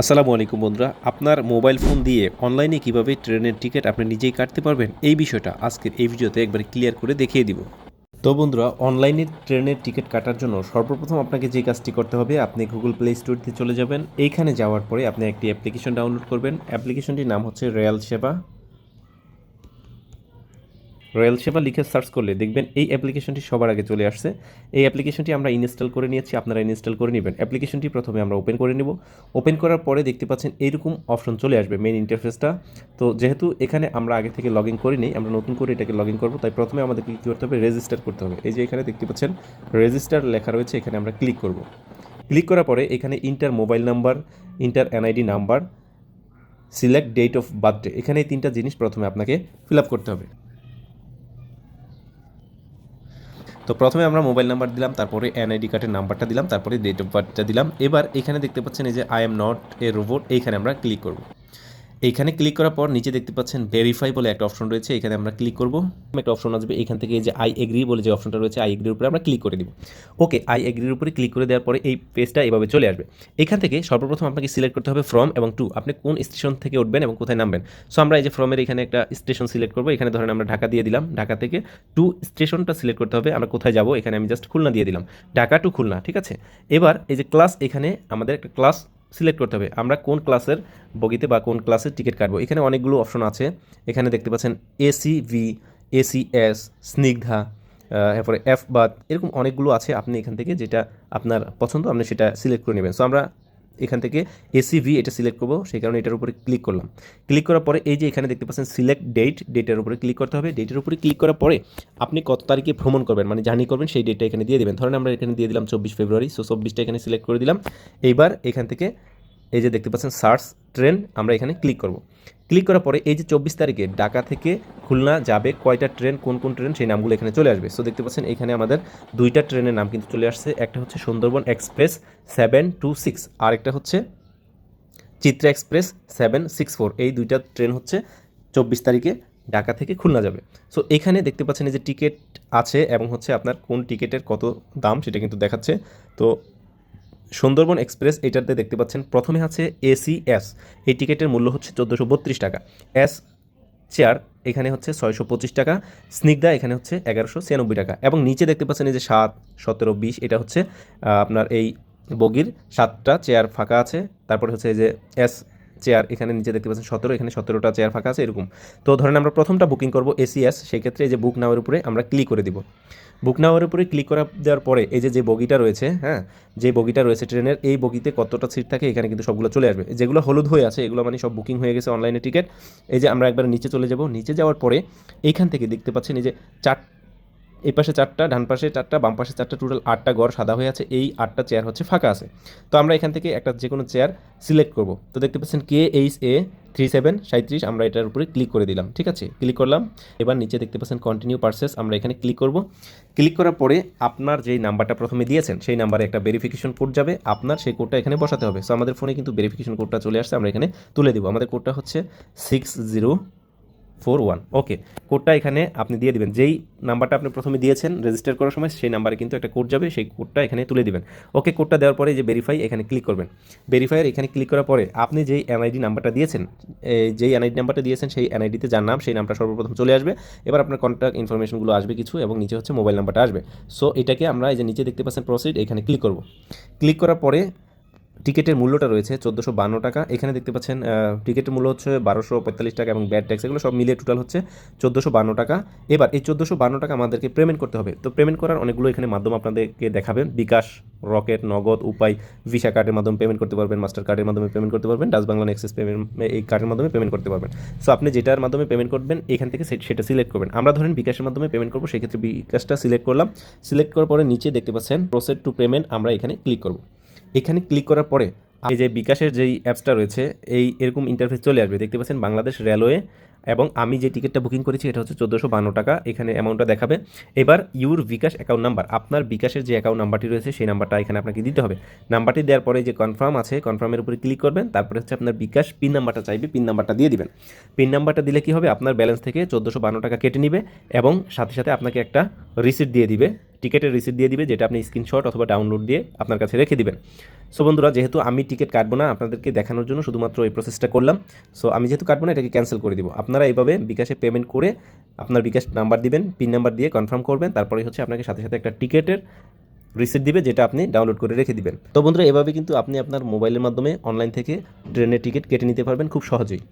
আসসালামু আলাইকুম বন্ধুরা, আপনার মোবাইল ফোন দিয়ে অনলাইনে কীভাবে ট্রেনের টিকিট আপনি নিজেই কাটতে পারবেন, এই বিষয়টা আজকের এই ভিডিওতে একবার ক্লিয়ার করে দেখিয়ে দিব। তো বন্ধুরা, অনলাইনে ট্রেনের টিকিট কাটার জন্য সর্বপ্রথম আপনাকে যে কাজটি করতে হবে, আপনি গুগল প্লে স্টোরতে চলে যাবেন। এইখানে যাওয়ার পরে আপনি একটি অ্যাপ্লিকেশন ডাউনলোড করবেন। অ্যাপ্লিকেশনটির নাম হচ্ছে রেল সেবা। রয়্যাল সেবা লিখে সার্চ করলে দেখবেন এই অ্যাপ্লিকেশনটি সবার আগে চলে আসছে। এই অ্যাপ্লিকেশনটি আমরা ইনস্টল করে নিয়েছি, আপনারা ইনস্টল করে নেবেন। অ্যাপ্লিকেশনটি প্রথমে আমরা ওপেন করে নেব। ওপেন করার পরে দেখতে পাচ্ছেন এইরকম অপশন চলে আসবে মেন ইন্টারফেসটা তো যেহেতু এখানে আমরা আগে থেকে লগ ইন করিনি আমরা নতুন করে এটাকে লগ ইন করব, তাই প্রথমে আমাদেরকে কী করতে হবে? রেজিস্টার করতে হবে। এই যে এখানে দেখতে পাচ্ছেন রেজিস্টার লেখা রয়েছে, এখানে আমরা ক্লিক করব। ক্লিক করার পরে এখানে enter mobile number enter NID number select date of birthday এখানে এই তিনটা জিনিস প্রথমে আপনাকে ফিল আপ করতে হবে। তো প্রথমে আমরা মোবাইল নাম্বার দিলাম, তারপরে এনআইডি কার্ডের নাম্বারটা দিলাম, তারপরে ডেট অফ বার্থটা দিলাম। এবার এখানে দেখতে পাচ্ছেন এই যে I am not a robot এইখানে আমরা ক্লিক করব। এইখানে ক্লিক করার পর নিচে দেখতে পাচ্ছেন ভেরিফাই বলে একটা অপশন রয়েছে। এখানে আমরা ক্লিক করব। একটা অপশন আসবে এখান থেকে যে আই এগ্রি বলে যে অপশনটা রয়েছে আই এগ্রির উপরে আমরা ক্লিক করে দিব ওকে আই এগ্রির উপরে ক্লিক করে দেওয়ার পরে এই পেজটা এভাবে চলে আসবে। এখান থেকে সর্বপ্রথম আপনাকে সিলেক্ট করতে হবে ফ্রম এবং টু আপনি কোন স্টেশন থেকে উঠবেন এবং কোথায় নামবেন? সো আমরা এই যে ফ্রমের এখানে একটা স্টেশন সিলেক্ট করব। এখানে ধরেন আমরা ঢাকা দিয়ে দিলাম। ঢাকা থেকে টু স্টেশনটা সিলেক্ট করতে হবে। আমরা কোথায় যাব? এখানে আমি জাস্ট খুলনা দিয়ে দিলাম। ঢাকা টু খুলনা, ঠিক আছে? এবার এই যে ক্লাস এখানে আমাদের একটা ক্লাস সিলেক্ট করতে হবে। আমরা কোন ক্লাসের বগিতে বা কোন ক্লাসের টিকিট কাটবো। এখানে অনেকগুলো অপশন আছে। এখানে দেখতে পাচ্ছেন AC V AC S Snigdha এরপরে এফ বাদ এরকম অনেকগুলো আছে। আপনি এখান থেকে যেটা আপনার পছন্দ, আপনি সেটা সিলেক্ট করে নেবেন। সো আমরা এখান থেকে এসি ভি এটা সিলেক্ট করব, সেই কারণে এটার উপরে ক্লিক করলাম। ক্লিক করার পরে এই যে এখানে দেখতে পাচ্ছেন সিলেক্ট ডেট ডেটের উপরে ক্লিক করতে হবে। ডেটের উপরে ক্লিক করার পরে আপনি কত তারিখে ভ্রমণ করবেন মানে জার্নি করবেন, সেই ডেটটা এখানে দিয়ে দেবেন। ধরেন আমরা এখানে দিয়ে দিলাম চব্বিশ ফেব্রুয়ারি সো চব্বিশটা এখানে সিলেক্ট করে দিলাম। এইবার এখান থেকে এই যে দেখতে পাচ্ছেন সার্চ ট্রেন আমরা এখানে ক্লিক করব। ক্লিক করার পরে এই যে চব্বিশ তারিখে ঢাকা থেকে খুলনা যাবে, কয়টা ট্রেন, কোন কোন ট্রেন, সেই নামগুলো এখানে চলে আসবে। সো দেখতে পাচ্ছেন এখানে আমাদের দুইটা ট্রেনের নাম কিন্তু চলে আসছে। একটা হচ্ছে Sundarban express seven two six আর একটা হচ্ছে Chitra express seven six four. এই দুইটা ট্রেন হচ্ছে চব্বিশ তারিখে ঢাকা থেকে খুলনা যাবে। সো এখানে দেখতে পাচ্ছেন যে টিকিট আছে এবং হচ্ছে আপনার কোন টিকিটের কত দাম সেটা কিন্তু দেখাচ্ছে। তো সুন্দরবন এক্সপ্রেস এটাতে দেখতে পাচ্ছেন, প্রথমে আছে এসি এস এই টিকিটের মূল্য হচ্ছে চোদ্দোশো বত্রিশ টাকা। এস চেয়ার এখানে হচ্ছে ছয়শো পঁচিশ টাকা, স্নিগ্ধা এখানে হচ্ছে এগারোশো ছিয়ানব্বই টাকা। এবং নিচে দেখতে পাচ্ছেন এই যে সাত, সতেরো, বিশ, এটা হচ্ছে আপনার এই বগির সাতটা চেয়ার ফাঁকা আছে। তারপরে হচ্ছে এই যে এস চেয়ার এখানে নিচে দেখতে পাচ্ছেন সতেরো, এখানে সতেরোটা চেয়ার ফাঁকা আছে, এরকম। তো ধরেন আমরা প্রথমটা বুকিং করব এসিএস সেই ক্ষেত্রে এই যে বুক নাওয়ার উপরে আমরা ক্লিক করে দিব। বুক নাওয়ার উপরে ক্লিক করা দেওয়ার পরে এই যে যে বগিটা রয়েছে হ্যাঁ যে বগিটা রয়েছে ট্রেনের, এই বগিতে কতটা সিট থাকে এখানে কিন্তু সবগুলো চলে আসবে। যেগুলো হলুদ হয়ে আছে, এগুলো মানে সব বুকিং হয়ে গেছে অনলাইনে টিকিট এই যে আমরা একবার নিচে চলে যাব। নিচে যাওয়ার পরে এইখান থেকে দেখতে পাচ্ছেন এই যে চার এই পাশে চারটা, ডান পাশে চারটা, বাম পাশে চারটা টোটাল আটটা গড় সাদা হয়ে আছে, এই আটটা চেয়ার হচ্ছে ফাঁকা আছে। তো আমরা এখান থেকে একটা যে কোনো চেয়ার সিলেক্ট করব। তো দেখতে পাচ্ছেন K H A three seven সাঁত্রিশ আমরা এটার উপরে ক্লিক করে দিলাম, ঠিক আছে? ক্লিক করলাম, এবার নিচে দেখতে পাচ্ছেন কন্টিনিউ পার্সেস আমরা এখানে ক্লিক করব। ক্লিক করার পরে আপনার যেই নাম্বারটা প্রথমে দিয়েছেন, সেই নাম্বারে একটা ভেরিফিকেশন কোড যাবে, আপনার সেই কোডটা এখানে বসাতে হবে। সো আমাদের ফোনে কিন্তু ভেরিফিকেশন কোডটা চলে আসছে, আমরা এখানে তুলে দেবো। আমাদের কোডটা হচ্ছে six zero four one. Okay, কোডটা এখানে আপনি দিয়ে দিবেন। যেই নাম্বারটা আপনি প্রথমে দিয়েছেন রেজিস্টার করার সময়, সেই নাম্বারে কিন্তু একটা কোড যাবে, সেই কোডটা এখানে তুলে দিবেন। ওকে, কোডটা দেওয়ার পরে যে ভেরিফাই এখানে ক্লিক করবেন। ভেরিফাইয়ের এখানে ক্লিক করার পরে আপনি যেই এনআইডি নাম্বারটা দিয়েছেন যেই এনআইডি নাম্বারটা দিয়েছেন, সেই এনআইডিতে যার নাম, সেই নামটা সর্বপ্রথম চলে আসবে। এবার আপনার কন্ট্যাক্ট ইনফরমেশনগুলো আসবে কিছু এবং নিচে হচ্ছে মোবাইল নাম্বারটা আসবে। সো এটাকে আমরা এই যে নিচে দেখতে পাচ্ছেন প্রসিড এখানে ক্লিক করব। ক্লিক করার পরে টিকিটের মূল্যটা রয়েছে চোদ্দোশো বান্ন টাকা। এখানে দেখতে পাচ্ছেন টিকিটের মূল্য হচ্ছে বারোশো পঁয়তাল্লিশ টাকা এবং ব্যাড ট্যাক্স, এগুলো সব মিলিয়ে টোটাল হচ্ছে চোদ্দোশো বান্ন টাকা। এবার এই চোদ্দোশো বান্ন টাকা আমাদেরকে পেমেন্ট করতে হবে। তো পেমেন্ট করার অনেকগুলো এখানে মাধ্যম আপনাদেরকে দেখাবেন। বিকাশ, রকেট, নগদ, উপায়, ভিসা কার্ডের মাধ্যমে পেমেন্ট করতে পারবেন, মাস্টার কার্ডের মাধ্যমে পেমেন্ট করতে পারবেন, ডাচ বাংলা এক্সেস পেমেন্ট, এই কার্ডের মাধ্যমে পেমেন্ট করতে পারবেন। সো আপনি যেটার মাধ্যমে পেমেন্ট করবেন, এখান থেকে সেটা সিলেক্ট করবেন। আমরা ধরেন বিকাশের মাধ্যমে পেমেন্ট করব, সেক্ষেত্রে বিকাশটা সিলেক্ট করলাম। সিলেক্ট করার পরে নিচে দেখতে পাচ্ছেন প্রসেড টু পেমেন্ট আমরা এখানে ক্লিক করব। এখানে ক্লিক করার পরে এই যে বিকাশের যেই অ্যাপসটা রয়েছে, এই এরকম ইন্টারফেস চলে আসবে। দেখতে পাচ্ছেন বাংলাদেশ রেলওয়ে এবং আমি যে টিকিটটা বুকিং করেছি, এটা হচ্ছে চোদ্দোশো বান্ন টাকা। এখানে অ্যামাউন্টটা দেখাবে। এবার ইউর বিকাশ অ্যাকাউন্ট নাম্বার আপনার বিকাশের যে অ্যাকাউন্ট নাম্বারটি রয়েছে, সেই নাম্বারটা এখানে আপনাকে দিতে হবে। নাম্বারটি দেওয়ার পরে যে কনফার্ম আছে কনফার্মের উপরে ক্লিক করবেন। তারপরে হচ্ছে আপনার বিকাশ পিন নাম্বারটা চাইবে পিন নাম্বারটা দিয়ে দিবেন। পিন নাম্বারটা দিলে কি হবে? আপনার ব্যালেন্স থেকে চোদ্দোশো বান্ন টাকা কেটে নিবে এবং সাথে সাথে আপনাকে একটা রিসিট দিয়ে দিবে। টিকিটের রিসিট দিয়ে দিবে, যেটা আপনি স্ক্রিনশট অথবা ডাউনলোড দিয়ে আপনার কাছে রেখে দিবেন। সো বন্ধুরা, যেহেতু আমি টিকিট কাটবো না, আপনাদেরকে দেখানোর জন্য শুধুমাত্র এই প্রসেসটা করলাম। সো আমি যেহেতু কাটবো না, এটাকে ক্যান্সেল করে দিব। আপনারা এইভাবে বিকাশে পেমেন্ট করে আপনার বিকাশ নাম্বার দিবেন পিন নাম্বার দিয়ে কনফার্ম করবেন তারপরে হচ্ছে আপনাকে সাথে সাথে একটা টিকিটের রিসিট দিবে, যেটা আপনি ডাউনলোড করে রেখে দিবেন। তো বন্ধুরা, এভাবে কিন্তু আপনি আপনার মোবাইলের মাধ্যমে অনলাইন থেকে ট্রেনের টিকিট কেটে নিতে পারবেন খুব সহজেই।